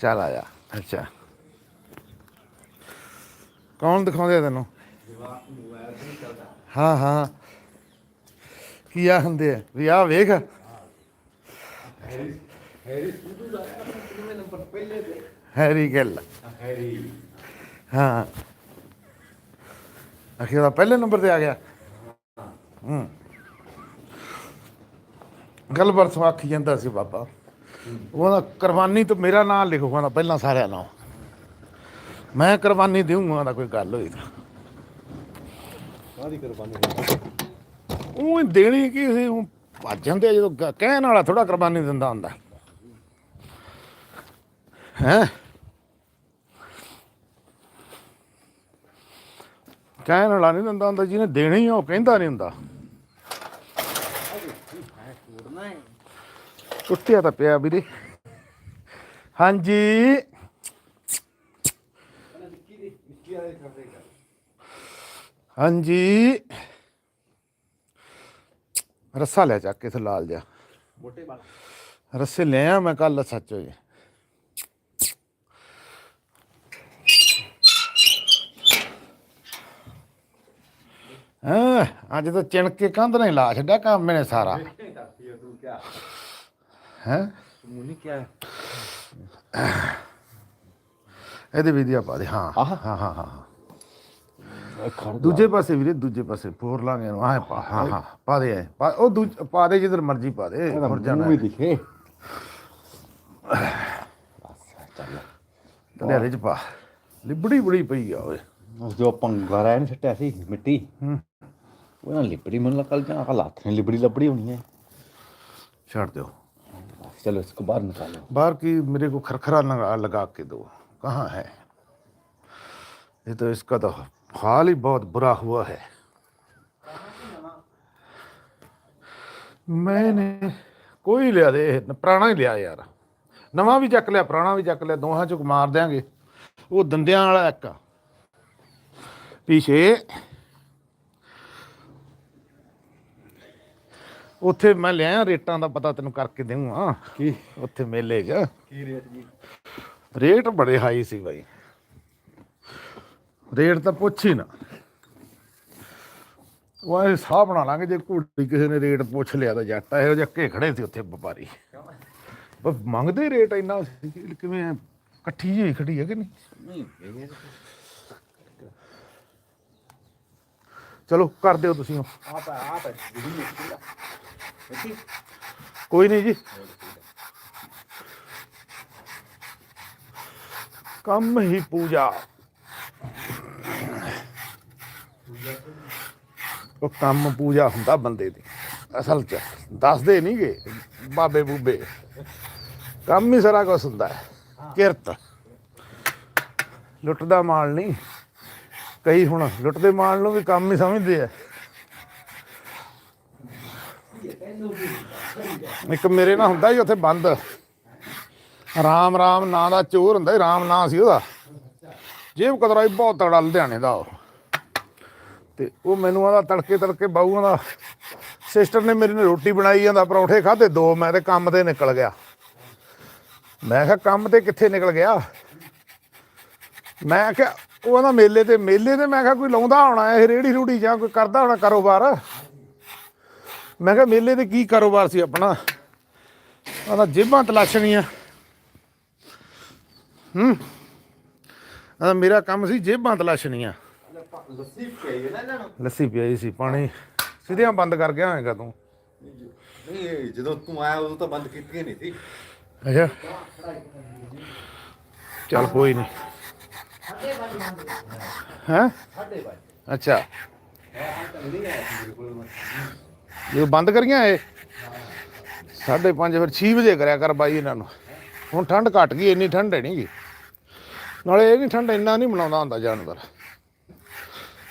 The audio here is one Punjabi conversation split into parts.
ਚੱਲ ਆ ਜਾ। ਅੱਛਾ। ਕੌਣ ਦਿਖਾਉਂਦੇ ਆ ਤੈਨੂੰ? ਹਾਂ ਹਾਂ। ਕੀ ਆ ਹੁੰਦੇ ਆ? ਵੀ ਆ ਵੇਖ। ਹੈਰੀ ਸਿੱਧੂ ਹੈਰੀ ਹਾਂ। ਅਖੀਰ ਦਾ ਪਹਿਲੇ ਨੰਬਰ ਤੇ ਆ ਗਿਆ। ਹੂੰ। ਗੱਲ ਪਰਸੋਂ ਆਖੀ ਜਾਂਦਾ ਸੀ ਬਾਬਾ। ਉਹਦਾ ਕੁਰਬਾਨੀ ਤੋਂ ਮੇਰਾ ਨਾਮ ਲਿਖੋ ਕਹਿੰਦਾ ਪਹਿਲਾਂ ਸਾਰਿਆਂ ਨਾਮ। ਮੈਂ ਕੁਰਬਾਨੀ ਦੇਵਾਂਗਾ ਦਾ ਕੋਈ ਗੱਲ ਹੋਈ ਤਾਂ ਕਾਹਦੀ ਕੁਰਬਾਨੀ ਉਹ ਦੇਣੀ ਕੀ ਸੀ ਉਹ ਭੱਜ ਜਾਂਦੇ ਜਦੋਂ ਕਹਿਣ ਵਾਲਾ ਥੋੜਾ ਕੁਰਬਾਨੀ ਦਿੰਦਾ ਹੁੰਦਾ। ਹੈ? ਕਹਿਣ ਵਾਲਾ ਨਹੀਂ ਦਿੰਦਾ ਹੁੰਦਾ ਜਿਹਨੇ ਦੇਣੀ ਆ ਉਹ ਕਹਿੰਦਾ ਨਹੀਂ ਹੁੰਦਾ। ਟੁੱਟਿਆ ਤਾਂ ਪਿਆ ਵੀਰੇ। ਹਾਂਜੀ। ਹਾਂਜੀ। ਰੱਸਾ ਲੈ ਚੱਕ ਕੇ ਇੱਥੇ ਲਾਲ ਜਾ ਮੋਟੇ ਵਾਲ ਰੱਸੇ ਲੈ ਆ ਮੈਂ ਕੱਲ ਸੱਚ ਹੋਏ ਹਾਂ, ਅੱਜ ਤਾਂ ਚਿਣਕੇ ਕੰਧ ਨੇ ਲਾ ਛੱਡਿਆ ਕੰਮ ਨੇ ਸਾਰਾ। ਹੈ? ਹੈ ਇਹਦੇ ਵੀਡੀਓ ਪਾ ਦੇ ਹਾਂ? ਹਾਂ ਹਾਂ ਹਾਂ ਦੂਜੇ ਪਾਸੇ ਵੀਰੇ ਦੂਜੇ ਪਾਸੇ ਫੋਰ ਲਾਂਗੇ ਪਾ ਹਾਂ ਹਾਂ ਪਾ ਦੇ ਐਂ। ਪਾ ਉਹ ਦੂਜ ਪਾ ਦੇ ਜਿੱਧਰ ਮਰਜ਼ੀ ਪਾ ਦੇ ਹੋਰ ਜਾਣਾ ਵੀ ਦਿਖੇ। ਤੇਰੇ ਚ ਪਾ। ਲਿਬੜੀ ਬੜੀ ਪਈ ਆ ਓਏ। ਉਸ ਜੋ ਪੰਗਾ ਰਹਿ ਨਹੀਂ ਸੱਟਿਆ ਸੀ ਮਿੱਟੀ। ਉਹ ਨਾਲ ਲਿਬੜੀ ਮਨ ਲਕਲ ਜਾਂ ਹਾਲਾਤ ਨੇ ਲਿਬੜੀ ਲੱਬੜੀ ਹੋਣੀ ਹੈ। ਛੱਡ ਦਿਓ। चलो इसको बाहर निकालो बाहर की मेरे को खरखरा लगा लगा के दो कहाँ है ये तो इसका तो हाल ही बहुत बुरा हुआ है मैंने ਕੋਈ ਲਿਆ ਦੇ ਇਹ ਪੁਰਾਣਾ ਹੀ ਲਿਆ ਯਾਰ ਨਵਾਂ ਵੀ ਚੱਕ ਲਿਆ ਪੁਰਾਣਾ ਵੀ ਚੱਕ ਲਿਆ ਦੋਹਾਂ ਚੋਂ ਮਾਰ ਦਿਆਂਗੇ ਉਹ ਦੰਦਿਆਂ ਵਾਲਾ ਇੱਕ ਆ। ਪਿਛੇ ਉੱਥੇ ਮੈਂ ਲਿਆ ਰੇਟਾਂ ਦਾ ਪਤਾ ਤੈਨੂੰ ਕਰਕੇ ਦੇਵਾਂ ਕੀ? ਉੱਥੇ ਮੇਲੇ ਕੀ ਰੇਟ ਜੀ? ਰੇਟ ਬੜੇ ਹਾਈ ਸੀ ਬਾਈ। ਰੇਟ ਤਾਂ ਪੁੱਛ ਹੀ ਨਾ। ਉਹ ਐ ਸਾਹ ਬਣਾ ਲਾਂਗੇ ਜੇ ਘੋੜੀ ਕਿਸੇ ਨੇ ਰੇਟ ਪੁੱਛ ਲਿਆ ਤਾਂ ਜੱਟ ਇਹੋ ਜਿਹੇ ਕੇ ਖੜੇ ਸੀ ਉੱਥੇ ਵਪਾਰੀ। ਬਸ ਮੰਗਦੇ ਰੇਟ ਇੰਨਾ ਸੀ ਕਿਵੇਂ ਇਕੱਠੀ ਜਿਹੀ ਖੜੀ ਹੈ ਕਿ ਨਹੀਂ? ਚਲੋ ਕਰ ਦਿਓ ਤੁਸੀਂ ਆਪ ਆਪ ਕੋਈ ਨਹੀਂ ਜੀ। ਕੰਮ ਹੀ ਪੂਜਾ। ਉਹ ਕੰਮ ਪੂਜਾ ਹੁੰਦਾ ਬੰਦੇ ਦੀ। ਅਸਲ ਚ ਦੱਸਦੇ ਨਹੀਂਗੇ ਬਾਬੇ ਬੂਬੇ। ਕੰਮ ਹੀ ਸਾਰਾ ਕੁਝ ਹੁੰਦਾ ਹੈ। ਕਿਰਤ। ਲੁੱਟਦਾ ਮਾਲ ਨਹੀਂ ਕਈ ਹੁਣ ਲੁੱਟਦੇ ਮਾਲ ਨੂੰ ਵੀ ਕੰਮ ਹੀ ਸਮਝਦੇ ਆ। ਇੱਕ ਮੇਰੇ ਨਾਲ ਹੁੰਦਾ ਸੀ ਉੱਥੇ ਬੰਦ। ਰਾਮ ਰਾਮ ਨਾਂ ਦਾ ਚੋਰ ਹੁੰਦਾ ਸੀ, ਰਾਮ ਨਾਂ ਸੀ ਉਹਦਾ। ਜੇਬ ਕਤਰਾ ਬਹੁਤ ਤਗੜਾ ਲੁਧਿਆਣੇ ਦਾ ਉਹ। ਤੇ ਉਹ ਮੈਨੂੰ ਆਦਾ ਤੜਕੇ ਤੜਕੇ ਬਾਊਆਂ ਦਾ ਸਿਸਟਰ ਨੇ ਮੇਰੇ ਨੇ ਰੋਟੀ ਬਣਾਈ ਜਾਂਦਾ, ਪਰੌਂਠੇ ਖਾਦੇ ਦੋ ਮੈਂ ਤੇ ਕੰਮ ਤੇ ਨਿਕਲ ਗਿਆ। ਮੈਂ ਕਿਹਾ ਕੰਮ ਤੇ ਕਿੱਥੇ ਨਿਕਲ ਗਿਆ? ਮੈਂ ਕਿਹਾ, ਉਹ ਨਾ ਮੇਲੇ ਤੇ ਮੇਲੇ ਤੇ ਮੈਂ ਕਿਹਾ ਕੋਈ ਲਾਉਂਦਾ ਹੋਣਾ ਇਹ ਰੇੜੀ ਰੂੜੀ ਜਾਂ ਕੋਈ ਕਰਦਾ ਹੋਣਾ ਕਾਰੋਬਾਰ? ਮੈਂ ਕਿਹਾ ਮੇਲੇ ਤੇ ਕੀ ਕਾਰੋਬਾਰ ਸੀ ਆਪਣਾ? ਆਦਾ ਜੇਬਾਂ ਤਲਾਸ਼ਣੀਆਂ ਹੂੰ ਆਦਾ ਮੇਰਾ ਕੰਮ ਸੀ ਜੇਬਾਂ ਤਲਾਸ਼ਣੀਆਂ ਲੱਸੀ ਪਈ ਨਾ ਲੱਸੀ ਪਿਆਈ ਸੀ ਪਾਣੀ। ਸਿੱਧਿਆਂ ਬੰਦ ਕਰ ਗਿਆ ਹੋਏਗਾ ਤੂੰ। ਜਦੋਂ ਤੂੰ ਆਇਆ ਉਦੋਂ ਤਾਂ ਬੰਦ ਕੀਤੀ ਨਹੀਂ ਸੀ। ਅੱਛਾ। ਚੱਲ ਕੋਈ ਨਹੀਂ। ਹੈ? ਅੱਛਾ। ਜੇ ਬੰਦ ਕਰੀਆਂ ਇਹ? 5:30 ਫਿਰ 6 ਵਜੇ ਕਰਿਆ ਕਰ ਬਾਈ ਇਹਨਾਂ ਨੂੰ। ਹੁਣ ਠੰਡ ਘਟ ਗਈ, ਇੰਨੀ ਠੰਡ ਹੈ ਨਹੀਂ ਗੀ ਨਾਲੇ ਇਹ ਨਹੀਂ ਠੰਡ ਇੰਨਾ ਨਹੀਂ ਮਨਾਉਂਦਾ ਹੁੰਦਾ ਜਾਨਵਰ।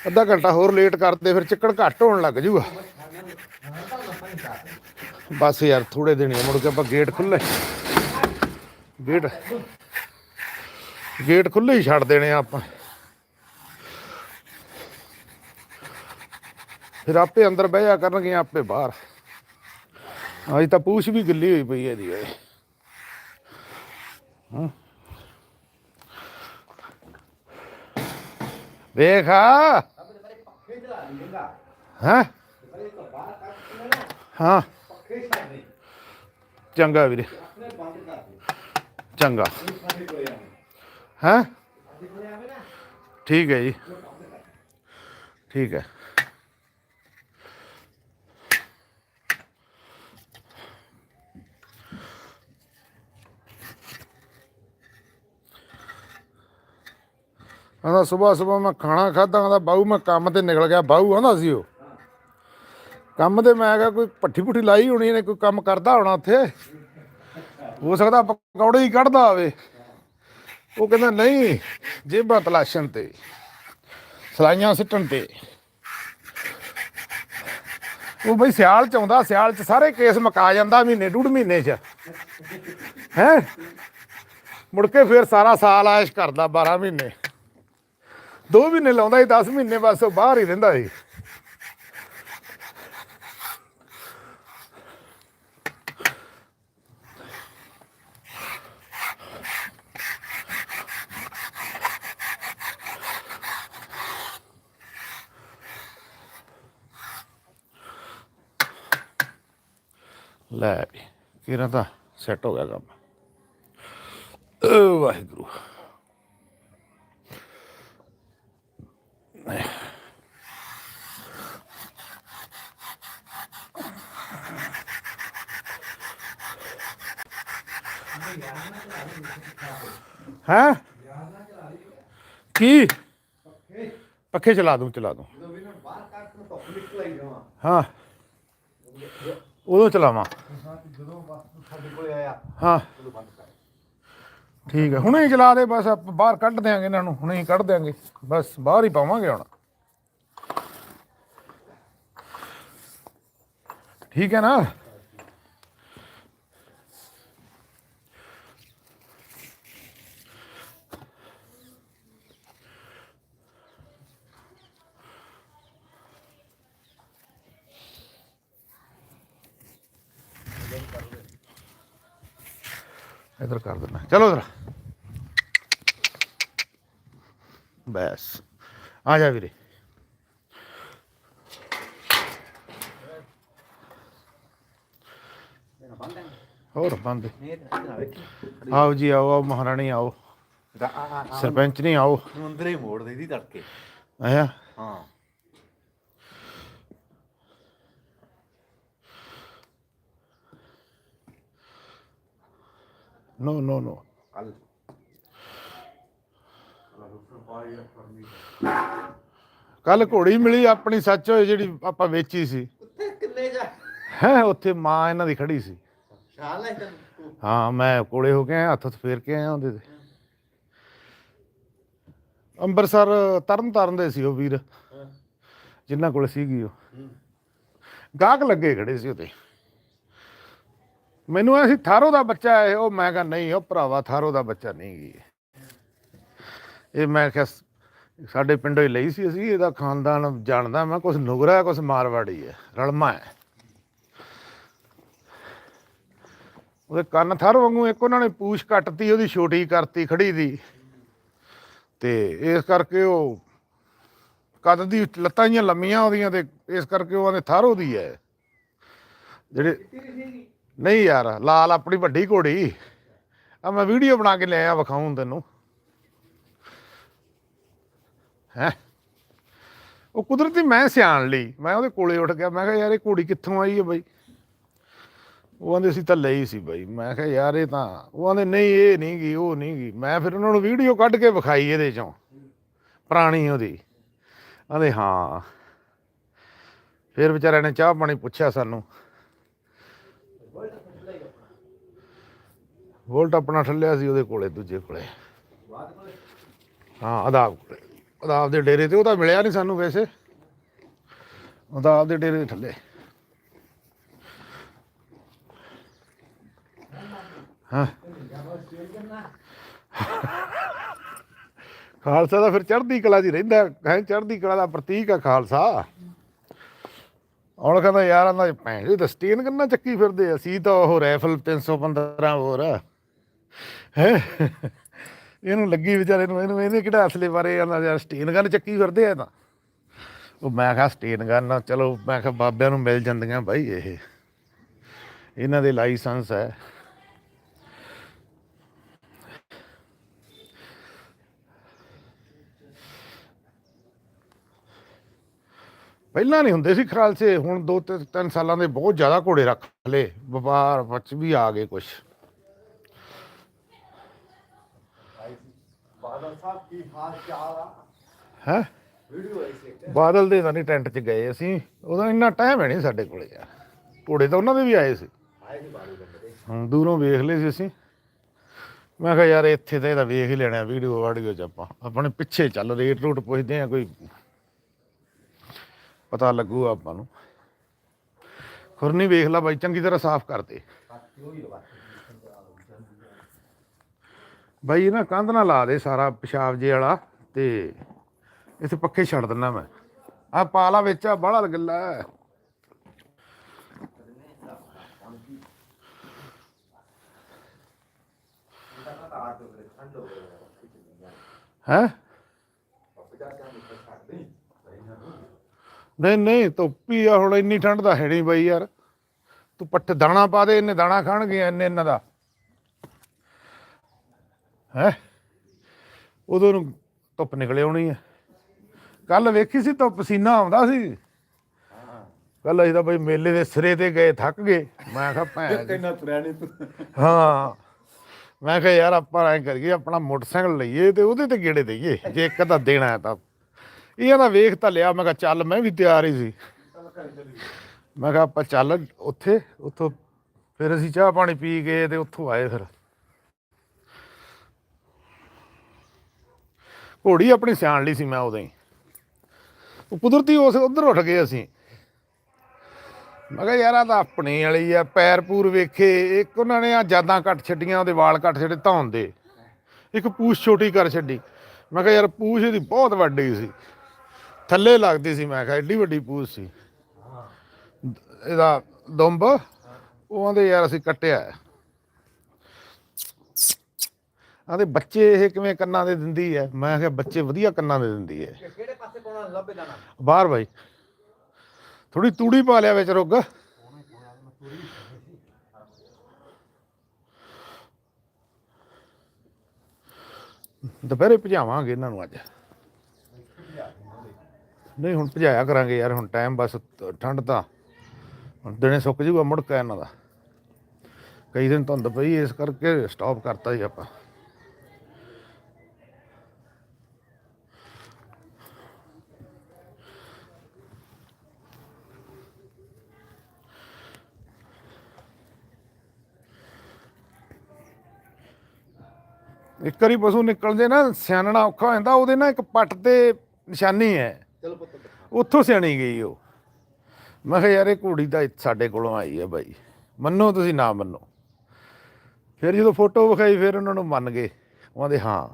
ਅੱਧਾ ਘੰਟਾ ਹੋਰ ਲੇਟ ਕਰਤੇ, ਫਿਰ ਚਿੱਕੜ ਘੱਟ ਹੋਣ ਲੱਗ ਜੂਗਾ। ਬਸ ਯਾਰ ਥੋੜੇ ਦਿਨ ਮੁੜ ਕੇ ਆਪਾਂ ਗੇਟ ਖੁੱਲੇ ਗੇਟ ਗੇਟ ਖੁੱਲੇ ਹੀ ਛੱਡ ਦੇਣੇ ਆ ਆਪਾਂ। ਫਿਰ ਆਪੇ ਅੰਦਰ ਬਹਿ ਜਾ ਕਰਨਗੇ, ਆਪੇ ਬਾਹਰ। ਅੱਜ ਤਾਂ ਪੂਛ ਵੀ ਗਿੱਲੀ ਹੋਈ ਪਈ ਹੈ ਇਹਦੀ ਓਏ। ਹਾਂ। ਵੇਖ ਹਾਂ? ਹਾਂ। ਚੰਗਾ ਵੀਰੇ। ਚੰਗਾ। ਹਾਂ? ਠੀਕ ਹੈ ਜੀ। ਠੀਕ ਹੈ। ਕਹਿੰਦਾ ਸਵੇਰ ਸਵੇਰ ਮੈਂ ਖਾਣਾ ਖਾਦਾ ਆਂਦਾ ਬਾਹੂ ਮੈਂ ਕੰਮ ਤੇ ਨਿਕਲ ਗਿਆ ਬਾਹੂ ਆਂਦਾ ਸੀ ਉਹ। ਕੰਮ ਤੇ ਮੈਂ ਕਿਹਾ ਕੋਈ ਪੱਠੀ ਪੁੱਠੀ ਲਾਈ ਹੋਣੀ ਨੇ, ਕੋਈ ਕੰਮ ਕਰਦਾ ਹੋਣਾ ਉੱਥੇ। ਹੋ ਸਕਦਾ ਪਕੌੜੇ ਹੀ ਕੱਢਦਾ ਹੋਵੇ। ਉਹ ਕਹਿੰਦਾ ਨਹੀਂ, ਜੇਬਾਂ ਤਲਾਸ਼ਣ ਤੇ, ਸਲਾਈਆਂ ਸਿੱਟਣ ਤੇ। ਉਹ ਬਈ ਸਿਆਲ ਚ ਆਉਂਦਾ, ਸਿਆਲ ਚ ਸਾਰੇ ਕੇਸ ਮੁਕਾ ਜਾਂਦਾ ਮਹੀਨੇ, ਡੂਢ ਮਹੀਨੇ ਚ। ਹੈ? ਮੁੜ ਕੇ ਫਿਰ ਸਾਰਾ ਸਾਲ ਆਇਸ਼ ਕਰਦਾ 12 ਮਹੀਨੇ। ਦੋ ਮਹੀਨੇ ਲਾਉਂਦਾ ਸੀ 10 ਮਹੀਨੇ ਬਸ ਉਹ ਬਾਹਰ ਹੀ ਰਹਿੰਦਾ ਸੀ। ਲੈ ਵੀ ਕਿਰਾਂ ਤਾਂ ਸੈੱਟ ਹੋ ਗਿਆ ਕੰਮ? ਵਾਹਿਗੁਰੂ। ਹੈ? ਕੀ? ਪੱਖੇ ਚਲਾ ਦੂੰ ਚਲਾ ਦੂੰ। ਹਾਂ। ਉਦੋਂ ਚਲਾਵਾਂ। ਜਦੋਂ ਬਸ ਸਾਡੇ ਕੋਲ ਆਇਆ ਹਾਂ। ਠੀਕ ਹੈ, ਹੁਣੇ ਹੀ ਚਲਾ ਦੇ, ਬਸ ਆਪਾਂ ਬਾਹਰ ਕੱਢ ਦਿਆਂਗੇ ਇਹਨਾਂ ਨੂੰ, ਹੁਣੇ ਹੀ ਕੱਢ ਦਿਆਂਗੇ। ਬਸ ਬਾਹਰ ਹੀ ਪਾਵਾਂਗੇ ਹੁਣ। ਠੀਕ ਹੈ ਨਾ? ਇਧਰ ਕਰ ਦੇਣਾ ਚਲੋ ਇਧਰ ਬਸ। ਆ ਜਾ ਵੀਰੇ। ਹੋਰ ਬੰਦ। ਆਓ ਜੀ ਆਓ ਆਓ ਮਹਾਰਾਣੀ ਆਓ। ਸਰਪੰਚ ਨਹੀਂ ਆਓ। ਅੰਦਰ ਮੋੜ ਦੇ ਦੀ ਤੜਕੇ। ਆਇਆ? ਹਾਂ। ਨੋ ਨੋ ਨੋ ਕੱਲ ਕੱਲ ਘੋੜੀ ਮਿਲੀ ਆਪਣੀ ਸੱਚ ਹੋਏ ਜਿਹੜੀ ਆਪਾਂ ਵੇਚੀ ਸੀ। ਉੱਥੇ ਕਿੰਨੇ ਜਾ ਹੈ ਉੱਥੇ ਮਾਂ ਇਹਨਾਂ ਦੀ ਖੜੀ ਸੀ। ਸ਼ਾਲ ਹੈ ਤੈਨੂੰ ਹਾਂ ਮੈਂ ਕੋਲੇ ਹੋ ਕੇ ਆਇਆ ਹੱਥ ਹੱਥ ਫੇਰ ਕੇ ਆਇਆ ਉਹਦੇ ਤੇ। ਅੰਮ੍ਰਿਤਸਰ ਤਰਨ ਤਾਰਨ ਦੇ ਸੀ ਉਹ ਵੀਰ। ਜਿੰਨਾ ਕੋਲ ਸੀਗੀ ਉਹ। ਗਾਹਕ ਲੱਗੇ ਖੜੇ ਸੀ ਉਤੇ ਮੈਨੂੰ ਐ ਸੀ ਥਾਰੋ ਦਾ ਬੱਚਾ ਹੈ ਉਹ ਮੈਂ ਕਿਹਾ, ਨਹੀਂ, ਉਹ ਭਰਾਵਾ ਥਾਰੋ ਦਾ ਬੱਚਾ ਨਹੀਂ ਗੀ। ਇਹ ਮੈਂ ਕਿਹਾ ਸਾਡੇ ਪਿੰਡੋਂ ਹੀ ਲਈ ਸੀ ਅਸੀਂ, ਇਹਦਾ ਖਾਨਦਾਨ ਜਾਣਦਾ ਮੈਂ ਕੁਝ ਨੁਗਰਾ ਕੁਝ ਮਾਰਵਾੜੀ ਹੈ, ਰਲਮਾ ਹੈ। ਉਹਦੇ ਕੰਨ ਥਰ ਵਾਂਗੂ ਇੱਕ ਉਹਨਾਂ ਨੇ ਪੂਛ ਕੱਟਤੀ, ਉਹਦੀ ਛੋਟੀ ਕਰਤੀ ਖੜੀ ਦੀ। ਤੇ ਇਸ ਕਰਕੇ ਉਹ ਕੱਦ ਦੀ ਲੱਤਾਂ ਜੀਆਂ ਲੰਮੀਆਂ ਉਹਦੀਆਂ ਤੇ ਇਸ ਕਰਕੇ ਉਹ ਆਂਦੇ ਥਰ ਉਹਦੀ ਹੈ। ਜਿਹੜੇ ਨਹੀਂ ਯਾਰ, ਲਾਲ ਆਪਣੀ ਵੱਡੀ ਘੋੜੀ। ਆ ਮੈਂ ਵੀਡੀਓ ਬਣਾ ਕੇ ਲਿਆਇਆ ਵਿਖਾਉਂ ਤੈਨੂੰ। ਹੈ? ਉਹ ਕੁਦਰਤੀ ਮੈਂ ਸਿਆਣ ਲਈ। ਮੈਂ ਉਹਦੇ ਕੋਲੇ ਉੱਠ ਗਿਆ, ਮੈਂ ਕਿਹਾ ਯਾਰ ਇਹ ਘੋੜੀ ਕਿੱਥੋਂ ਆਈ ਹੈ ਬਾਈ? ਉਹ ਆਂਦੇ, ਅਸੀਂ ਤਾਂ ਲਈ ਸੀ ਬਾਈ। ਮੈਂ ਕਿਹਾ, ਯਾਰ ਇਹ ਤਾਂ ਉਹ ਆਂਦੇ, ਨਹੀਂ, ਇਹ ਨਹੀਂ ਗਈ ਉਹ ਨਹੀਂ ਗੀ। ਮੈਂ ਫਿਰ ਉਹਨਾਂ ਨੂੰ ਵੀਡੀਓ ਕੱਢ ਕੇ ਵਿਖਾਈ ਇਹਦੇ ਚੋਂ, ਪੁਰਾਣੀ ਉਹਦੀ। ਆਂਦੇ, ਹਾਂ। ਫਿਰ ਵਿਚਾਰਿਆਂ ਨੇ ਚਾਹ ਪਾਣੀ ਪੁੱਛਿਆ ਸਾਨੂੰ। ਵੋਲਟ ਆਪਣਾ ਠੱਲਿਆ ਸੀ ਉਹਦੇ ਕੋਲੇ, ਦੂਜੇ ਕੋਲੇ। ਹਾਂ, ਆਦਾਬ ਕੋਲੇ। ਆਦਾਬ ਦੇ ਡੇਰੇ ਤੇ ਉਹ ਤਾਂ ਮਿਲਿਆ ਨਹੀਂ ਸਾਨੂੰ ਵੈਸੇ। ਆਦਾਬ ਦੇ ਡੇਰੇ ਤੇ ਠੱਲੇ। ਹਾਂ। ਖਾਲਸਾ ਦਾ ਫਿਰ ਚੜ੍ਹਦੀ ਕਲਾ 'ਚ ਰਹਿੰਦਾ ਹੈ। ਚੜ੍ਹਦੀ ਕਲਾ ਦਾ ਪ੍ਰਤੀਕ ਆ ਖਾਲਸਾ। ਔਲ ਕਹਿੰਦਾ ਯਾਰ ਆਂਦਾ ਭੈਣ ਜੀ ਦਸਤੀਨ ਕਿੰਨਾ ਚੱਕੀ ਫਿਰਦੇ ਅਸੀਂ ਤਾਂ ਉਹ ਰਾਈਫਲ 315 ਹੋਰ ਹੈ? ਇਹਨੂੰ ਲੱਗੀ ਵਿਚਾਰੇ ਨੂੰ, ਇਹਨੂੰ ਇਹਦੇ ਕਿਹੜਾ ਅਸਲੇ ਬਾਰੇ ਆਂਦਾ ਯਾਰ ਸਟੇਨ ਗਨ ਚੱਕੀ ਫਿਰਦੇ ਆ ਤਾਂ। ਉਹ ਮੈਂ ਕਿਹਾ ਸਟੇਨ ਗਨ ਚਲੋ, ਮੈਂ ਕਿਹਾ ਬਾਬਿਆਂ ਨੂੰ ਮਿਲ ਜਾਂਦੀਆਂ ਬਾਈ ਇਹ। ਇਹਨਾਂ ਦੇ ਲਾਇਸੈਂਸ ਹੈ। ਪਹਿਲਾਂ ਨਹੀਂ ਹੁੰਦੇ ਸੀ ਖਾਲਸੇ, ਹੁਣ ਦੋ ਤਿੰਨ ਤਿੰਨ ਸਾਲਾਂ ਦੇ ਬਹੁਤ ਜ਼ਿਆਦਾ ਘੋੜੇ ਰੱਖ ਲਏ। ਵਪਾਰ ਵਿੱਚ ਵੀ ਆ ਗਏ ਕੁਝ ਬਾਦਲ ਸਾਹਿਬ ਕੀ ਹਾਲ ਚਾਲ ਆ ਹੈ? ਬਾਦਲ ਦੇ ਤਾਂ ਨਹੀਂ ਟੈਂਟ 'ਚ ਗਏ ਅਸੀਂ। ਉਦੋਂ ਇੰਨਾ ਟਾਈਮ ਹੈ ਨਹੀਂ ਸਾਡੇ ਕੋਲੇ ਯਾਰ। ਘੋੜੇ ਤਾਂ ਉਹਨਾਂ ਦੇ ਵੀ ਆਏ ਸੀ। ਆਏ ਦੂਰੋਂ ਵੇਖ ਲਏ ਸੀ ਅਸੀਂ। ਮੈਂ ਕਿਹਾ ਯਾਰ ਇੱਥੇ ਤਾਂ ਇਹਦਾ ਵੇਖ ਹੀ ਲੈਣਾ, ਵੀਡੀਓ ਵਾਡੀਓ 'ਚ ਆਪਾਂ। ਆਪਣੇ ਪਿੱਛੇ ਚੱਲ, ਰੇਟ ਰੂਟ ਪੁੱਛਦੇ ਆ ਕੋਈ। ਪਤਾ ਲੱਗੂ ਆਪਾਂ ਨੂੰ। ਖੁਰਨੀ ਵੇਖ ਲਾ ਬਾਈ, ਚੰਗੀ ਤਰ੍ਹਾਂ ਸਾਫ਼ ਕਰ ਦੇ। ਬਾਈ ਨਾ ਕੰਧ ਨਾਲ ਲਾ ਦੇ ਸਾਰਾ ਪਿਸ਼ਾਬ ਜੇ ਵਾਲਾ ਤੇ ਇੱਥੇ ਪੱਖੇ ਛੱਡ ਦਿੰਦਾ ਮੈਂ। ਆ ਪਾਲਾ ਵਿੱਚ ਆ ਬੜਾ ਗੱਲਾ ਹੈ। ਨਹੀਂ ਨਹੀਂ, ਧੁੱਪੀ ਆ, ਹੁਣ ਇੰਨੀ ਠੰਡ ਤਾਂ ਹੈ ਨਹੀਂ ਬਾਈ ਯਾਰ। ਤੂੰ ਪੱਠੇ, ਦਾਣਾ ਪਾ ਦੇ ਇਹਨੇ ਦਾਣਾ ਖਾਣਗੇ, ਇੰਨੇ ਇਹਨਾਂ ਦਾ। ਹੈ? ਉਦੋਂ ਨੂੰ ਧੁੱਪ ਨਿਕਲ ਆਉਣੀ ਹੈ ਕੱਲ ਵੇਖੀ ਸੀ ਧੁੱਪ ਪਸੀਨਾ ਆਉਂਦਾ ਸੀ। ਕੱਲ ਅਸੀਂ ਤਾਂ ਬਈ ਮੇਲੇ ਦੇ ਸਿਰੇ ਤੇ ਗਏ ਥੱਕ ਗਏ। ਮੈਂ ਕਿਹਾ ਭੈਣ ਦੀ- ਕਿੰਨਾ ਤੁਰਿਆ ਨਹੀਂ ਤੂੰ। ਹਾਂ। ਮੈਂ ਕਿਹਾ ਯਾਰ ਆਪਾਂ ਐਂ ਕਰੀਏ ਆਪਣਾ ਮੋਟਰਸਾਈਕਲ ਲਈਏ ਤੇ ਉਹਦੇ ਤੇ ਗੇੜੇ ਦੇਈਏ। ਜੇ ਇੱਕ ਅੱਧਾ ਦੇਣਾ ਹੈ ਤਾਂ। ਇਹ ਤਾਂ ਵੇਖ ਤਾਂ ਲਿਆ ਮੈਂ ਕਿਹਾ ਚੱਲ ਮੈਂ ਵੀ ਤਿਆਰ ਹੀ ਸੀ। ਮੈਂ ਕਿਹਾ ਆਪਾਂ ਚੱਲ ਉੱਥੇ ਉੱਥੋਂ ਫਿਰ ਅਸੀਂ ਚਾਹ ਪਾਣੀ ਪੀ ਗਏ ਤੇ ਉੱਥੋਂ ਆਏ ਫਿਰ। ਘੋੜੀ ਆਪਣੀ ਸਿਆਣ ਲਈ ਸੀ ਮੈਂ ਉਦੋਂ ਹੀ। ਉਹ ਕੁਦਰਤੀ ਉਸ ਉਧਰ ਉੱਠ ਗਏ ਅਸੀਂ। ਮੈਂ ਕਿਹਾ ਯਾਰ ਆ ਤਾਂ ਆਪਣੀ ਵਾਲੀ ਆ, ਪੈਰ ਪੂਰ ਵੇਖੇ, ਇੱਕ ਉਹਨਾਂ ਨੇ ਆ ਜਾਦਾਂ ਕੱਟ ਛੱਡੀਆਂ, ਉਹਦੇ ਵਾਲ ਕੱਟ ਛੱਡੇ ਧੌਣ ਦੇ। ਇੱਕ ਪੂਛ ਛੋਟੀ ਕਰ ਛੱਡੀ। ਮੈਂ ਕਿਹਾ ਯਾਰ ਪੂਛ ਇਹਦੀ ਬਹੁਤ ਵੱਡੀ ਸੀ। ਥੱਲੇ ਲੱਗਦੀ ਸੀ ਮੈਂ ਕਿਹਾ, ਏਡੀ ਵੱਡੀ ਪੂਛ ਸੀ। ਇਹਦਾ ਦੁੰਬ, ਉਹ ਆਂਦੇ ਯਾਰ ਅਸੀਂ ਕੱਟਿਆ ਹੈ। ਆਂਦੇ ਬੱਚੇ ਇਹ ਕਿਵੇਂ ਕੰਨਾਂ ਦੇ ਦਿੰਦੀ ਹੈ? ਮੈਂ ਕਿਹਾ ਬੱਚੇ ਵਧੀਆ ਕੰਨਾਂ ਦੇ ਦਿੰਦੀ ਹੈ। ਕਿਹੜੇ ਪਾਸੇ ਪਾਉਣਾ ਲੱਭੇ ਦਾਣਾ ਬਾਹਰ ਬਾਈ। ਥੋੜੀ ਤੂੜੀ ਪਾ ਲਿਆ ਵਿੱਚ ਰੁੱਗ। ਦੁਪਹਿਰੇ ਭਜਾਵਾਂਗੇ ਇਹਨਾਂ ਨੂੰ ਅੱਜ। ਨਹੀਂ ਹੁਣ ਭਜਾਇਆ ਕਰਾਂਗੇ ਯਾਰ ਹੁਣ ਟਾਈਮ ਬਸ ਠੰਡ ਤਾਂ। ਹੁਣ ਦਿਨੇ ਸੁੱਕ ਜੂਗਾ ਮੁੜਕਾ ਇਹਨਾਂ ਦਾ। ਕਈ ਦਿਨ ਧੁੰਦ ਪਈ ਇਸ ਕਰਕੇ ਸਟਾਪ ਕਰਤਾ ਜੀ ਆਪਾਂ। ਇੱਕ ਵਾਰੀ ਪਸ਼ੂ ਨਿਕਲਦੇ ਨਾ ਸਿਆਣਨਾ ਔਖਾ ਹੋ ਜਾਂਦਾ ਉਹਦੇ ਨਾਲ ਇੱਕ ਪੱਟ ਤੇ ਨਿਸ਼ਾਨੀ ਹੈ। ਚਲੋ ਪੁੱਤ ਉੱਥੋਂ ਸਿਆਣੀ ਗਈ ਉਹ। ਮੈਂ ਕਿਹਾ ਯਾਰ ਇਹ ਘੋੜੀ ਤਾਂ ਸਾਡੇ ਕੋਲੋਂ ਆਈ ਹੈ ਬਾਈ। ਮੰਨੋ ਤੁਸੀਂ ਨਾ ਮੰਨੋ? ਫਿਰ ਜਦੋਂ ਫੋਟੋ ਵਿਖਾਈ ਫਿਰ ਉਹਨਾਂ ਨੂੰ ਮੰਨ ਗਏ। ਉਹਨਾਂ ਦੇ ਹਾਂ।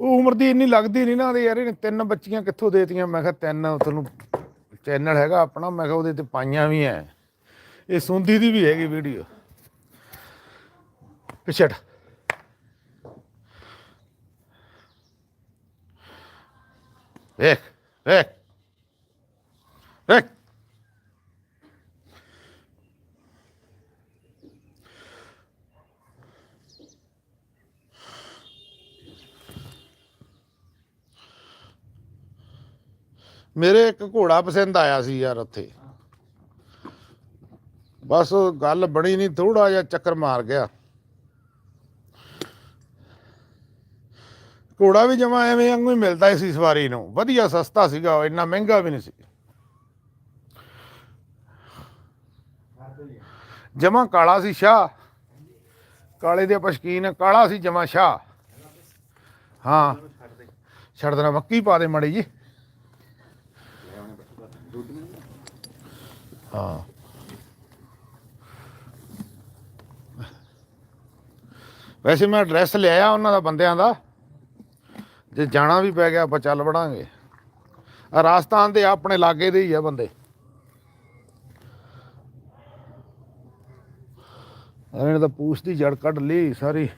ਉਹ ਉਮਰ ਦੀ ਇੰਨੀ ਲੱਗਦੀ ਨਹੀਂ ਨਾ ਉਹਦੇ ਯਾਰ ਇਹਨੇ ਤਿੰਨ ਬੱਚੀਆਂ ਕਿੱਥੋਂ ਦੇਤੀਆਂ ਮੈਂ ਕਿਹਾ ਤਿੰਨ ਤੁਹਾਨੂੰ ਚੈਨਲ ਹੈਗਾ ਆਪਣਾ? ਮੈਂ ਕਿਹਾ ਉਹਦੇ ਤੇ ਪਾਈਆਂ ਵੀ ਐ। ਇਹ ਸੁੰਦੀ ਦੀ ਵੀ ਹੈਗੀ ਵੀਡੀਓ। ਪਿਛੜ। ਵੇਖ ਵੇਖ। ਵੇਖ। ਮੇਰੇ ਇੱਕ ਘੋੜਾ ਪਸੰਦ ਆਇਆ ਸੀ ਯਾਰ ਉੱਥੇ। ਬਸ ਗੱਲ ਬਣੀ ਨਹੀਂ ਥੋੜਾ ਜਿਹਾ ਚੱਕਰ ਮਾਰ ਗਿਆ। ਘੋੜਾ ਵੀ ਜਮਾ ਐਵੇਂ ਵਾਂਗੂ ਹੀ ਮਿਲਦਾ ਸੀ ਸਵਾਰੀ ਨੂੰ। ਵਧੀਆ ਸਸਤਾ ਸੀਗਾ, ਉਹ ਇੰਨਾ ਮਹਿੰਗਾ ਵੀ ਨਹੀਂ ਸੀ। ਜਮਾ ਕਾਲਾ ਸੀ ਸ਼ਾਹ। ਕਾਲੇ ਦੇ ਆਪਾਂ ਸ਼ੌਕੀਨ ਕਾਲਾ ਸੀ ਜਮਾ ਸ਼ਾਹ। ਹਾਂ। ਛੱਡ ਦੇਣਾ, ਮੱਕੀ ਪਾ ਦੇ ਮੜੀ ਜੀ ਹਾਂ। ਵੈਸੇ ਮੈਂ ਐਡਰੈਸ ਲਿਆ ਉਹਨਾਂ ਦਾ ਬੰਦਿਆਂ ਦਾ। ਜੇ ਜਾਣਾ ਵੀ ਪੈ ਗਿਆ, ਆਪਾਂ ਚੱਲ ਵੜਾਂਗੇ। ਆਹ ਰਾਜਸਥਾਨ ਦੇ ਆਪਣੇ ਲਾਗੇ ਦੇ ਹੀ ਆ ਬੰਦੇ। ਇਹਨੇ ਤਾਂ ਪੂਛ ਦੀ ਜੜ ਕੱਢ ਲਈ ਸਾਰੀ।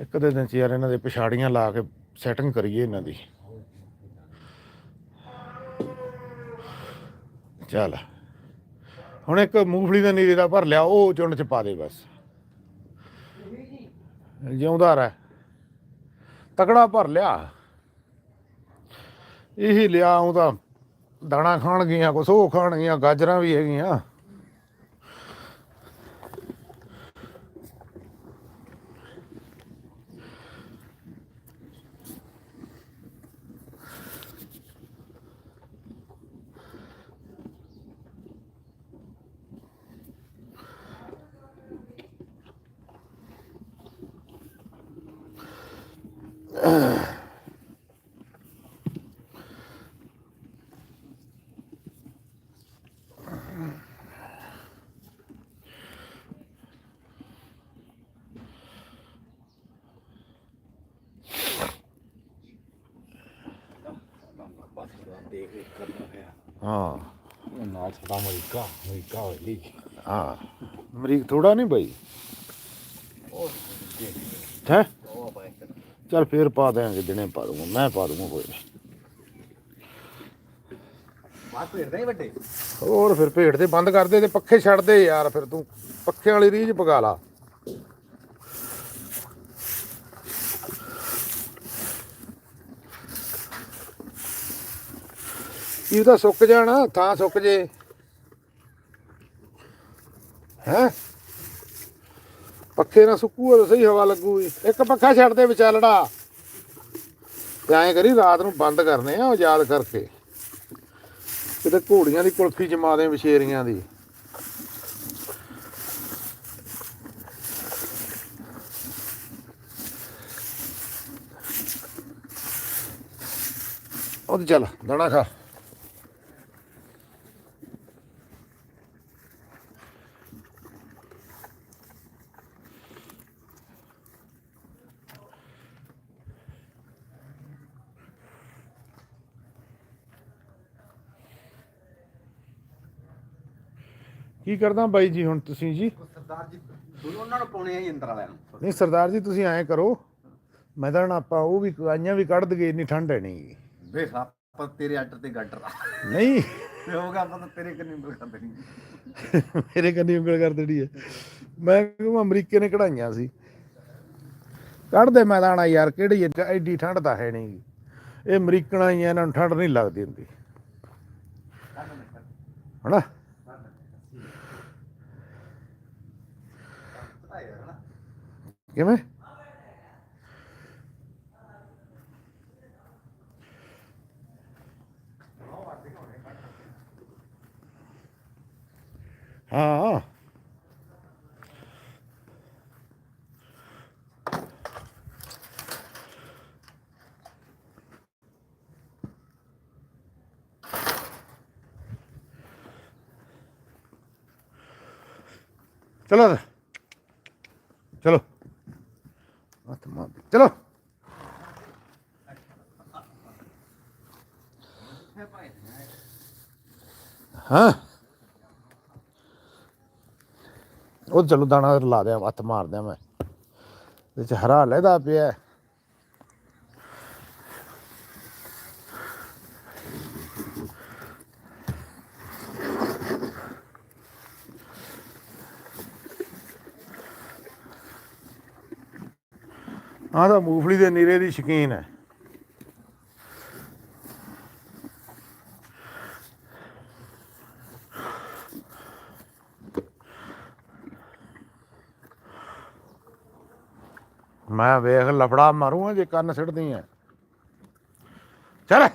ਇੱਕ ਦੇ ਦਿਨ ਚ ਯਾਰ ਇਹਨਾਂ ਦੇ ਪਿਛਾੜੀਆਂ ਲਾ ਕੇ ਸੈਟਿੰਗ ਕਰੀਏ ਇਹਨਾਂ ਦੀ। ਚੱਲ। ਹੁਣ ਇੱਕ ਮੂੰਗਫਲੀ ਦਾ ਨੀਰੇ ਦਾ ਭਰ ਲਿਆ, ਉਹ ਚੁੰਡ ਚ ਪਾ ਦੇ ਬਸ। ਜਿਉਂਦਾ ਰਹਿ। ਤਕੜਾ ਭਰ ਲਿਆ। ਇਹੀ ਲਿਆ, ਉਹ ਤਾਂ ਦਾਣਾ ਖਾਣ ਗਈਆਂ, ਕੁਛ ਉਹ ਖਾਣ ਗਈਆਂ, ਗਾਜਰਾਂ ਵੀ ਹੈਗੀਆਂ। ਹੈ। ਨਾਲ ਸਦਾ ਅਮਰੀਕਾ ਅਮਰੀਕਾ ਹੋਈ ਹਾਂ। ਅਮਰੀਕ ਥੋੜਾ ਨਹੀਂ ਬਈ। ਹੈ? ਚੱਲ ਫੇਰ ਪਾ ਦਿਆਂਗੇ ਦਿਨੇ ਪਾ ਦੂੰਗਾ ਮੈਂ ਪਾ ਦੂੰਗਾ ਕੋਈ ਨੀ। ਬਾਤ ਭੇੜਦਾ ਹੀ ਵੱਡੇ। ਹੋਰ ਫਿਰ ਭੇਡ ਤੇ ਬੰਦ ਕਰ ਦੇ ਤੇ ਪੱਖੇ ਛੱਡ ਦੇ ਯਾਰ ਫਿਰ ਤੂੰ ਪੱਖੇ ਵਾਲੀ ਰੀਝ ਪਗਾ ਲਾ। ਇਹ ਸੁੱਕ ਜਾਣਾ ਥਾਂ ਸੁੱਕ ਜੇ। ਹੈ? ਪੱਖੇ ਨਾਲ ਸੁੱਕੂਗਾ ਤਾਂ ਸਹੀ ਹਵਾ ਲੱਗੂਗੀ। ਇੱਕ ਪੱਖਾ ਛੱਡ ਦੇ ਵਿਚਾਲੜਾ। ਤੇ ਐਂ ਕਰੀ ਰਾਤ ਨੂੰ ਬੰਦ ਕਰਨੇ ਆ ਉਹ ਯਾਦ ਕਰਕੇ। ਕਿਤੇ ਘੋੜੀਆਂ ਦੀ ਕੁਲਫੀ ਜਮਾ ਦੇ ਵਿਸ਼ੇਰੀਆਂ ਦੀ। ਉਹ ਚੱਲ, ਦਾਣਾ ਖਾ। ਕੀ ਕਰਦਾ ਬਾਈ ਜੀ ਹੁਣ ਤੁਸੀਂ ਜੀ? ਸਰਦਾਰ ਜੀ ਉਹਨਾਂ ਨੂੰ ਪਾਉਣੇ ਆ ਜੀ ਅੰਦਰ ਵਾਲਿਆਂ ਨੂੰ। ਨਹੀਂ ਸਰਦਾਰ ਜੀ ਤੁਸੀਂ ਐਂ ਕਰੋ। ਮੈਂ ਤਾਂ ਆਪਾਂ ਉਹ ਵੀ ਆਈਆਂ ਵੀ ਕੱਢ ਦਗੇ ਇੰਨੀ ਠੰਡ ਹੈ ਨਹੀਂ ਵੇ ਆਪਾਂ ਤੇਰੇ ਆਰਡਰ ਤੇ ਗੱਡਰ ਨਹੀਂ। ਹੋਗਾ ਆਪਾਂ ਤਾਂ ਤੇਰੇ ਕੰਨੀ ਉਂਗਲ ਕਰ ਦੇਣੀ। ਮੇਰੇ ਕੰਨੀ ਉਂਗਲ ਕਰ ਦੇਣੀ ਹੈ। ਮੈਂ ਕਿਹਾ ਅਮਰੀਕੇ ਨੇ ਕਢਾਈਆਂ ਸੀ? ਕੱਢ ਦੇ ਮੈਦਾਨਾ ਯਾਰ ਕਿਹੜੀ ਐਡੀ ਠੰਡ ਤਾਂ ਹੈ ਨਹੀਂ ਇਹ ਅਮਰੀਕਣਾ ਹੀ ਇਹਨਾਂ ਨੂੰ ਠੰਡ ਨਹੀਂ ਲੱਗਦੀ ਹੁੰਦੀ। ਹਣਾ Game ấy. À. चलो चलो ਹੱਥ ਮਾਰ ਚਲੋ ਹਾਂ ਉਹ ਚਲੋ ਦਾਣਾ ਲਾ ਦਿਆਂ ਹੱਥ ਮਾਰ ਦਿਆਂ ਮੈਂ ਵਿੱਚ ਹਰਾ ਲੈਦਾ ਪਿਆ ਆ ਤਾਂ ਮੂਫਲੀ ਦੇ ਨੀਰੇ ਦੀ ਸ਼ਕੀਨ ਹੈ। ਮੈਂ ਵੇਖ ਲਫੜਾ ਮਾਰੂ ਜੇ ਕੰਨ ਸਿੱਟਦੀ ਐ। ਚਲ।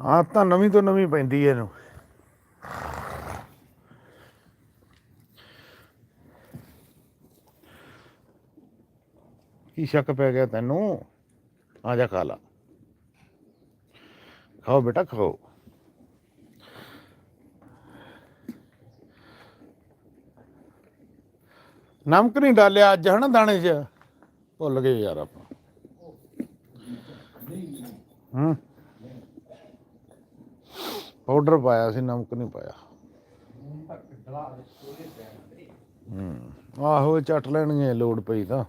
ਆ ਤਾਂ ਨਵੀਂ ਤੋਂ ਨਵੀਂ ਪੈਂਦੀ ਐ ਇਹਨੂੰ। ਕੀ ਸ਼ੱਕ ਪੈ ਗਿਆ ਤੈਨੂੰ? ਆ ਜਾ ਖਾ ਲਾ। ਖਾਓ ਬੇਟਾ ਖਾਓ। ਨਮਕ ਨਹੀਂ ਡਾਲਿਆ ਅੱਜ ਹਨਾ ਦਾਣੇ 'ਚ? ਭੁੱਲ ਗਏ ਯਾਰ ਆਪਾਂ। ਹੂੰ। ਪਾਊਡਰ ਪਾਇਆ ਸੀ ਨਮਕ ਨਹੀਂ ਪਾਇਆ। ਹੂੰ। ਆਹੋ ਚੱਟ ਲੈਣਗੇ ਲੋੜ ਪਈ ਤਾਂ।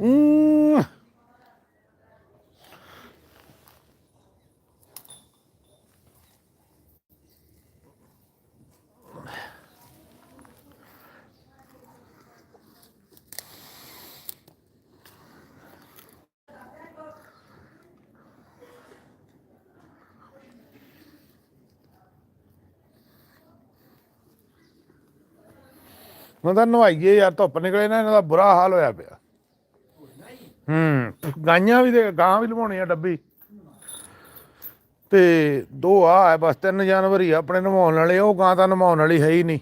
ਹੂੰ ਮੈਂ ਤਾਂ ਨਵਾਈਏ ਯਾਰ ਧੁੱਪ ਨਿਕਲੇ ਨਾ ਇਹਨਾਂ ਦਾ ਬੁਰਾ ਹਾਲ ਹੋਇਆ ਪਿਆ। ਗਾਈਆਂ ਵੀ ਦੇ ਗਾਂ ਵੀ ਲਵਾਉਣੀ ਆ ਡੱਬੀ। ਤੇ ਦੋ ਆ ਹੈ ਬਸ, ਤਿੰਨ ਜਾਨਵਰੀ ਆ, ਆਪਣੇ ਨਵਾਉਣ ਵਾਲੇ, ਉਹ ਗਾਂ ਤਾਂ ਨਵਾਉਣ ਵਾਲੀ ਹੈ ਹੀ ਨਹੀਂ।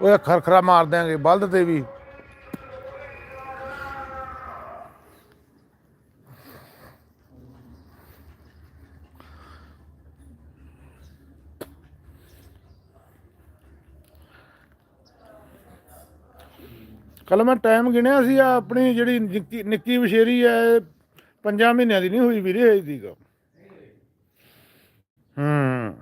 ਉਹ ਖਰਖਰਾ ਮਾਰ ਦਿਆਂਗੇ, ਬਲਦ ਤੇ ਵੀ। ਕੱਲ ਮੈਂ ਟਾਈਮ ਗਿਣਿਆ ਸੀ ਆ ਆਪਣੀ ਜਿਹੜੀ ਨਿੱਕੀ ਨਿੱਕੀ ਵਿਸ਼ੇਰੀ ਐ ਪੰਜਾਂ ਮਹੀਨਿਆਂ ਦੀ ਨਹੀਂ ਹੋਈ ਵੀਰੇ ਹਜੇ ਤੀਕ ਹੂੰ।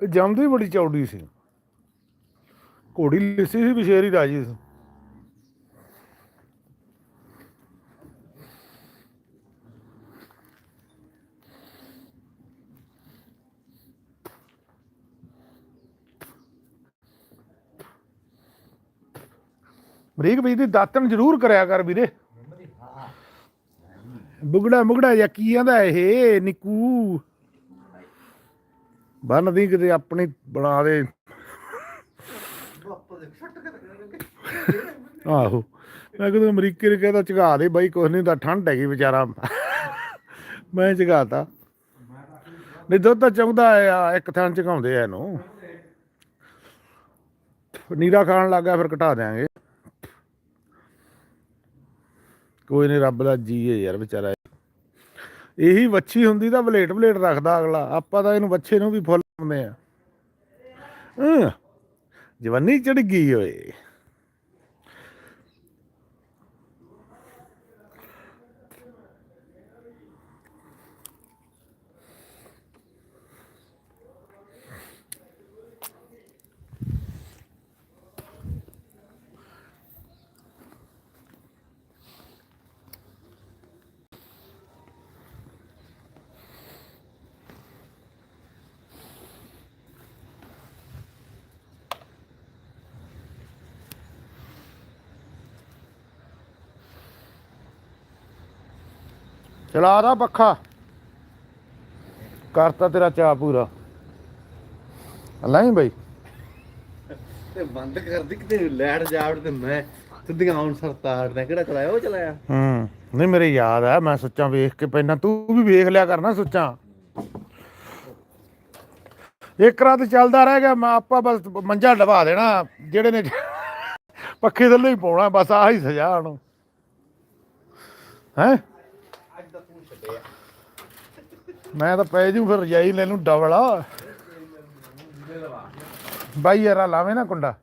ਜੰਮਦੀ ਬੜੀ ਚੌੜੀ ਸੀ। ਘੋੜੀ ਲਿੱਸੀ ਸੀ ਵਿਸ਼ੇਰੀ ਰਾਜੀ ਸੀ ਬਰੀਕ ਬੀਜ ਦੀ ਦਾਤਣ ਜ਼ਰੂਰ ਕਰਿਆ ਕਰ ਵੀਰੇ। ਬੁਗੜਾ ਮੁਗੜਾ ਜਾਂ ਕੀ ਆਂਦਾ ਇਹ, ਨਿੱਕੂ? ਬੰਨਦੀ ਕਿਤੇ ਆਪਣੀ ਬਣਾ ਦੇ। ਆਹੋ। ਮੈਂ ਕਿਹਾ ਅਮਰੀਕੇ ਨੇ ਕਹਿੰਦਾ ਝਗਾ ਦੇ ਬਾਈ, ਕੁਛ ਨਹੀਂ ਤਾਂ ਠੰਡ ਹੈਗੀ ਵਿਚਾਰਾ। ਮੈਂ ਝਗਾਤਾ ਨਹੀਂ, ਦੁੱਧ ਤਾਂ ਚਾਹੁੰਦਾ ਆ, ਇੱਕ ਥਾਂ ਝਗਾਉਂਦੇ ਆ ਇਹਨੂੰ। ਨੀਰਾ ਖਾਣ ਲੱਗਾ ਫਿਰ ਘਟਾ ਦਿਆਂਗੇ। ਕੋਈ ਨਹੀਂ, ਰੱਬ ਦਾ ਜੀ ਹੈ ਯਾਰ ਵਿਚਾਰਾ। ਇਹੀ ਵੱਛੀ ਹੁੰਦੀ ਤਾਂ ਬਲੇਟ ਬਲੇਟ ਰੱਖਦਾ ਅਗਲਾ। ਆਪਾਂ ਤਾਂ ਇਹਨੂੰ ਵੱਛੇ ਨੂੰ ਵੀ ਫੁੱਲ ਪਾਉਂਦੇ ਆ ਜਵਾਨੀ ਚੜ ਗਈ ਓਏ। ਚਲਾ ਦਾ ਪੱਖਾ। ਕਰਤਾ ਤੇਰਾ ਚਾਹ ਪੂਰਾ। ਨਹੀਂ ਬਈ। ਤੇ ਬੰਦ ਕਰਦੀ ਕਿਤੇ ਲੈਟ ਜਾਵੜ ਤੇ ਮੈਂ ਸਿੱਧੀਆਂ ਆਉਣ ਸਰਤਾਰ ਨੇ ਕਿਹੜਾ ਚਲਾਇਆ ਉਹ ਚਲਾਇਆ? ਹੂੰ ਨਹੀਂ ਮੇਰੇ ਯਾਦ ਆ ਮੈਂ ਸੋਚਾਂ ਵੇਖ ਕੇ ਪਹਿਲਾਂ ਤੂੰ ਵੀ ਵੇਖ ਲਿਆ ਕਰਨਾ ਸੋਚਾਂ। ਇੱਕ ਰਾਤ ਚੱਲਦਾ ਰਹਿ ਗਿਆ ਮੈਂ ਆਪਾਂ ਬਸ ਮੰਜਾ ਡਵਾ ਦੇਣਾ ਜਿਹੜੇ ਨੇ ਪੱਖੇ ਥੱਲੇ ਹੀ ਪਾਉਣਾ ਬਸ ਆਹੀ ਸਜ਼ਾ ਉਹਨੂੰ। ਹੈ? ਮੈਂ ਤਾਂ ਪੈ ਜੂ ਫਿਰ ਰਜਾਈ ਲੈ ਨੂੰ ਡਬਲ ਬਾਈ ਯਾਰਾ ਲਾਵੇਂ ਨਾ ਕੁੰਡਾ।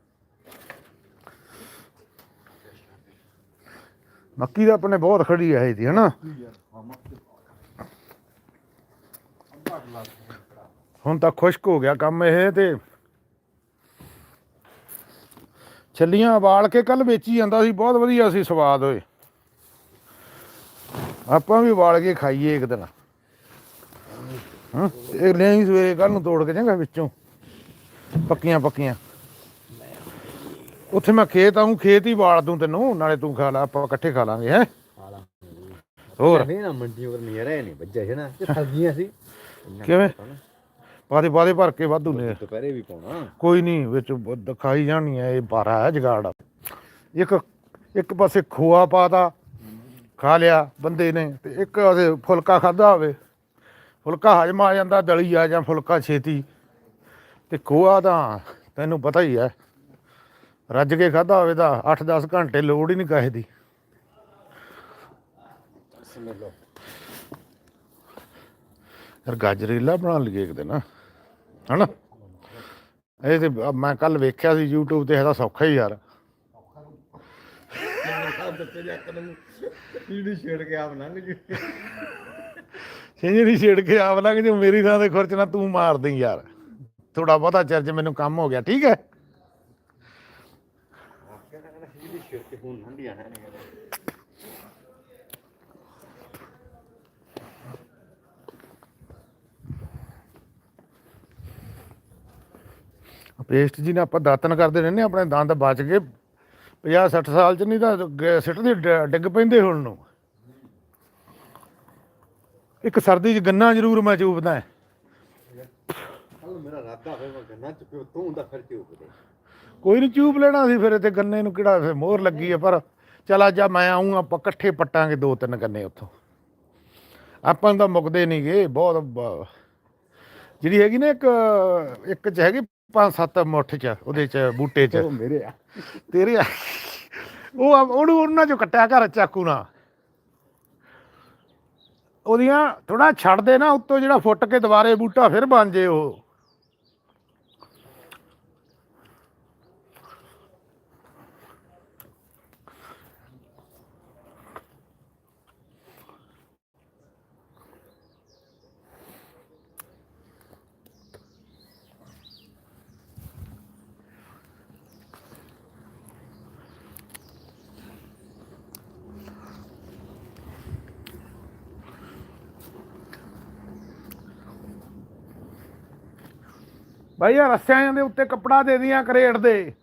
ਮੱਕੀ ਦਾ ਆਪਣੇ ਬਹੁਤ ਖੜੀ ਹੈ ਇਹਦੀ ਹਨਾ? ਹੁਣ ਤਾਂ ਖੁਸ਼ਕ ਹੋ ਗਿਆ ਕੰਮ ਇਹ ਤੇ। ਛੱਲੀਆਂ ਉਬਾਲ ਕੇ ਕੱਲ ਵੇਚੀ ਜਾਂਦਾ ਸੀ, ਬਹੁਤ ਵਧੀਆ ਸੀ ਸਵਾਦ ਹੋਏ ਆਪਾਂ ਵੀ ਉਬਾਲ ਕੇ ਖਾਈਏ ਇੱਕ ਦਿਨ। ਹਾਂ ਇਹ ਲੈ ਸਵੇਰੇ ਕੱਲ ਨੂੰ ਤੋੜ ਕੇ ਜਾਂਗਾ ਵਿੱਚੋਂ। ਪੱਕੀਆਂ ਪੱਕੀਆਂ। ਉੱਥੇ ਮੈਂ ਖੇਤ ਆਉਂ ਖੇਤ ਹੀ ਵਾਲ ਦੂੰ ਤੈਨੂੰ ਨਾਲੇ ਤੂੰ ਖਾ ਲਾ ਆਪਾਂ ਇਕੱਠੇ ਖਾ ਲਾਂਗੇ ਹੈ। ਹੋਰ। ਨਹੀਂ ਨਾ ਮੰਡੀਆਂ ਕਰ ਨਹੀਂ ਰਹੇ ਨਹੀਂ ਵੱਜਾ ਹੈ ਨਾ ਇਹ ਸਬਜ਼ੀਆਂ ਸੀ। ਕਿਵੇਂ? ਪਾਦੇ ਪਾਦੇ ਭਰ ਕੇ ਵਾਧੂ ਨੇ। ਦੁਪਹਿਰੇ ਵੀ ਪਾਉਣਾ। ਕੋਈ ਨਹੀਂ ਵਿੱਚ ਦਿਖਾਈ ਜਾਣੀ ਹੈ ਇਹ ਬਾਰਾ ਹੈ ਜਗਾੜ। ਇੱਕ ਇੱਕ ਪਾਸੇ ਖੋਆ ਪਾਤਾ ਖਾ ਲਿਆ ਬੰਦੇ ਨੇ ਤੇ ਇੱਕ ਪਾਸੇ ਫੁਲਕਾ ਖਾਦਾ ਹੋਵੇ। ਫੁਲਕਾ ਹਜਮ ਆ ਜਾਂਦਾ, ਦਲੀ ਆ ਜਾਂ ਫੁਲਕਾ ਛੇਤੀ। ਤੇ ਖੋਆ ਤਾਂ ਤੈਨੂੰ ਪਤਾ ਹੀ ਹੈ, ਰੱਜ ਕੇ ਖਾਦਾ ਹੋਵੇ ਤਾਂ 8-10 ਘੰਟੇ ਲੋੜ ਹੀ ਨਹੀਂ ਕਾਹੇ ਦੀ। ਸਮਝ ਯਾਰ ਗਾਜਰੇਲਾ ਬਣਾ ਲਈਏ ਇੱਕ ਦਿਨ, ਹਨਾ? ਇਹ ਤੇ ਮੈਂ ਕੱਲ ਵੇਖਿਆ ਸੀ YouTube ਤੇ, ਇਹਦਾ ਸੌਖਾ ਹੀ ਯਾਰ। ਦੱਸੇ ਜਾ ਕਦਮ ਵੀਡੀਓ ਛੇੜ ਕੇ ਆਪ ਲੰਘ ਜੂ ਸਿੰਜਰੀ ਛੇੜ ਕੇ ਆਪ ਲੱਗ ਜੇ ਮੇਰੀ ਥਾਂ ਤੇ ਖਰਚ ਨਾ ਤੂੰ ਮਾਰ ਦੇ ਯਾਰ। ਥੋੜਾ ਬਹੁਤਾ ਚਰਚ ਮੈਨੂੰ ਕੰਮ ਹੋ ਗਿਆ ਠੀਕ ਹੈ? ਪੇਸਟ ਜੀ ਨੇ ਆਪਾਂ ਦਾਤਨ ਕਰਦੇ ਰਹਿੰਦੇ ਹਾਂ, ਆਪਣੇ ਦੰਦ ਬਚ ਗਏ। 50 60 ਸਾਲ ਚ ਨਹੀਂ ਤਾਂ ਗ- ਸਿੱਟ ਦੇ ਡਿੱਗ ਪੈਂਦੇ ਹੁਣ ਨੂੰ। ਇੱਕ ਸਰਦੀ ਚ ਗੰਨਾ ਜ਼ਰੂਰ ਮੈਂ ਚੂਪਦਾ ਹੈ। ਕੱਲ ਮੇਰਾ ਰਾਦਾ ਹੋਵੇ ਮੈਂ ਗੰਨਾ ਚੁੱਕਿਓ ਤੂੰ ਦਾ ਫਿਰ ਕਿਉਂ ਕਰੇ ਕੋਈ ਨਹੀਂ ਚੂਪ ਲੈਣਾ ਸੀ ਫਿਰ ਤੇ ਗੰਨੇ ਨੂੰ ਕਿਹੜਾ ਫਿਰ ਮੋਹਰ ਲੱਗੀ ਹੈ ਪਰ ਚਲ ਅੱਜ ਮੈਂ ਆਉਂ ਆਪਾਂ ਇਕੱਠੇ ਪੱਟਾਂਗੇ ਦੋ ਤਿੰਨ ਗੰਨੇ ਉੱਥੋਂ। ਆਪਾਂ ਨੂੰ ਤਾਂ ਮੁੱਕਦੇ ਨਹੀਂਗੇ ਬਹੁਤ ਬ- ਜਿਹੜੀ ਹੈਗੀ ਨਾ ਇੱਕ ਇੱਕ ਚ ਹੈਗੀ ਪੰਜ ਸੱਤ ਮੁੱਠ ਚ ਉਹਦੇ ਚ ਬੂਟੇ ਚ। ਉਹ ਮੇਰੇ ਆ। ਤੇਰੇ ਆ- ਉਹ ਆ- ਉਹਨੂੰ ਉਹਨਾਂ ਚੋਂ ਕੱਟਿਆ ਘਰ ਚਾਕੂ ਨਾਲ। ਉਹਦੀਆਂ ਥੋੜਾ ਛੱਡ ਦੇ ਨਾ, ਉੱਤੋਂ ਜਿਹੜਾ ਫੁੱਟ ਕੇ ਦੁਬਾਰੇ ਬੂਟਾ ਫਿਰ ਬਣ ਜੇ ਉਹ। ਭਾਈ ਆ ਰੱਸਿਆਂ ਦੇ ਉੱਤੇ ਕੱਪੜਾ ਦੇ ਦੀਆਂ ਕਰੇਟ ਦੇ।